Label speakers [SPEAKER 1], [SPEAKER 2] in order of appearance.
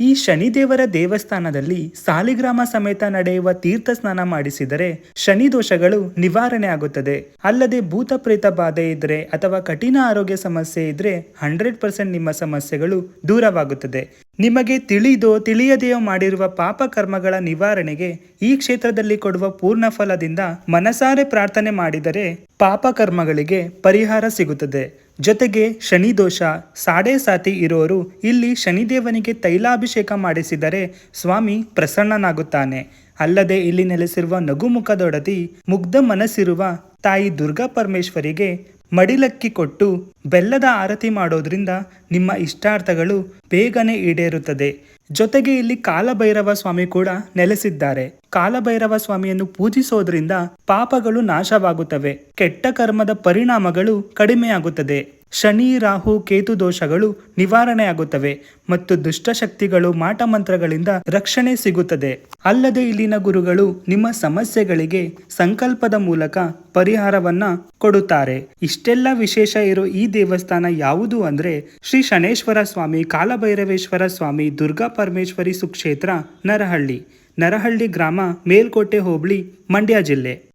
[SPEAKER 1] ಈ ಶನಿದೇವರ ದೇವಸ್ಥಾನದಲ್ಲಿ ಸಾಲಿಗ್ರಾಮ ಸಮೇತ ನಡೆಯುವ ತೀರ್ಥ ಸ್ನಾನ ಮಾಡಿಸಿದರೆ ಶನಿ ದೋಷಗಳು ನಿವಾರಣೆ ಆಗುತ್ತದೆ. ಅಲ್ಲದೆ ಭೂತ ಪ್ರೇತ ಬಾಧೆ ಇದ್ರೆ ಅಥವಾ ಕಠಿಣ ಆರೋಗ್ಯ ಸಮಸ್ಯೆ ಇದ್ರೆ ಹಂಡ್ರೆಡ್ ಪರ್ಸೆಂಟ್ ನಿಮ್ಮ ಸಮಸ್ಯೆಗಳು ದೂರವಾಗುತ್ತದೆ. ನಿಮಗೆ ತಿಳಿದೋ ತಿಳಿಯದೆಯೋ ಮಾಡಿರುವ ಪಾಪ ಕರ್ಮಗಳ ನಿವಾರಣೆಗೆ ಈ ಕ್ಷೇತ್ರದಲ್ಲಿ ಕೊಡುವ ಪೂರ್ಣ ಫಲದಿಂದ ಮನಸಾರೆ ಪ್ರಾರ್ಥನೆ ಮಾಡಿದರೆ ಪಾಪ ಕರ್ಮಗಳಿಗೆ ಪರಿಹಾರ ಸಿಗುತ್ತದೆ. ಜೊತೆಗೆ ಶನಿದೋಷ, ಸಾಡೆ ಸಾತಿ ಇರೋರು ಇಲ್ಲಿ ಶನಿದೇವನಿಗೆ ತೈಲಾಭಿಷೇಕ ಮಾಡಿಸಿದರೆ ಸ್ವಾಮಿ ಪ್ರಸನ್ನನಾಗುತ್ತಾನೆ. ಅಲ್ಲದೆ ಇಲ್ಲಿ ನೆಲೆಸಿರುವ ನಗುಮುಖದೊಡತಿ ಮುಗ್ಧ ಮನಸ್ಸಿರುವ ತಾಯಿ ದುರ್ಗಾ ಪರಮೇಶ್ವರಿಗೆ ಮಡಿಲಕ್ಕಿ ಕೊಟ್ಟು ಬೆಲ್ಲದ ಆರತಿ ಮಾಡೋದ್ರಿಂದ ನಿಮ್ಮ ಇಷ್ಟಾರ್ಥಗಳು ಬೇಗನೆ ಈಡೇರುತ್ತದೆ. ಜೊತೆಗೆ ಇಲ್ಲಿ ಕಾಲಭೈರವ ಸ್ವಾಮಿ ಕೂಡ ನೆಲೆಸಿದ್ದಾರೆ. ಕಾಲಭೈರವ ಸ್ವಾಮಿಯನ್ನು ಪೂಜಿಸೋದ್ರಿಂದ ಪಾಪಗಳು ನಾಶವಾಗುತ್ತವೆ. ಕೆಟ್ಟ ಕರ್ಮದ ಪರಿಣಾಮಗಳು ಕಡಿಮೆಯಾಗುತ್ತದೆ. ಶನಿ, ರಾಹು, ಕೇತು ದೋಷಗಳು ನಿವಾರಣೆಯಾಗುತ್ತವೆ ಮತ್ತು ದುಷ್ಟಶಕ್ತಿಗಳು ಮಾಟಮಂತ್ರಗಳಿಂದ ರಕ್ಷಣೆ ಸಿಗುತ್ತದೆ. ಅಲ್ಲದೆ ಇಲ್ಲಿನ ಗುರುಗಳು ನಿಮ್ಮ ಸಮಸ್ಯೆಗಳಿಗೆ ಸಂಕಲ್ಪದ ಮೂಲಕ ಪರಿಹಾರವನ್ನ ಕೊಡುತ್ತಾರೆ. ಇಷ್ಟೆಲ್ಲ ವಿಶೇಷ ಇರೋ ಈ ದೇವಸ್ಥಾನ ಯಾವುದು ಅಂದ್ರೆ ಶ್ರೀ ಶನೇಶ್ವರ ಸ್ವಾಮಿ, ಕಾಲಭೈರವೇಶ್ವರ ಸ್ವಾಮಿ, ದುರ್ಗಾ ಪರಮೇಶ್ವರಿ ಸುಕ್ಷೇತ್ರ, ನರಹಳ್ಳಿ. ನರಹಳ್ಳಿ ಗ್ರಾಮ ಮೇಲ್ಕೋಟೆ ಹೋಬಳಿ, ಮಂಡ್ಯ ಜಿಲ್ಲೆ.